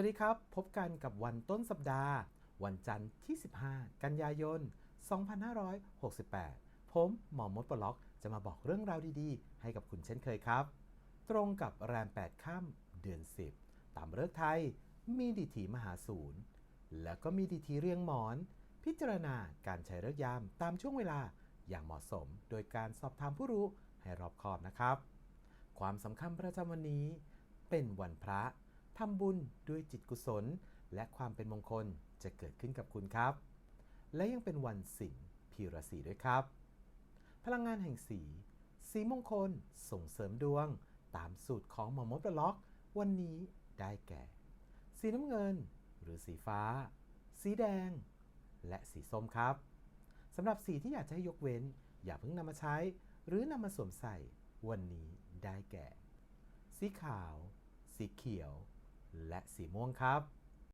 วัสดีครับ พบกันกับวันต้นสัปดาห์ วันจันทร์ที่ 15 กันยายน 2568 ผมหมอมดปล็อกจะมาบอกเรื่องราวดีๆ ให้กับคุณเช่นเคยครับ ตรงกับแรม 8 ค่ำเดือน 10 ตามเลิกไทย มีดิถีมหาศูนย์ แล้วก็มีดิถีเรียงหมอน พิจารณาการใช้เลิกยามตามช่วงเวลาอย่างเหมาะสม โดยการสอบถามผู้รู้ให้รอบคอบนะครับ ความสำคัญประจำวันนี้เป็นวันพระ ทำบุญด้วยจิตกุศล และความเป็นมงคลจะเกิดขึ้นกับคุณครับ และยังเป็นวันสิงห์พีรสีด้วยครับ พลังงานแห่งสี สีมงคล ส่งเสริมดวง ตามสูตรของหมอมดประล็อก วันนี้ได้แก่ สีน้ำเงิน หรือสีฟ้า สีแดง และสีส้มครับสำหรับสีที่อยากจะให้ยกเว้น อย่าเพิ่งนำมาใช้ หรือนำมาสวมใส่วันนี้ได้แก่ สีขาว สีเขียว และสีม่วงครับ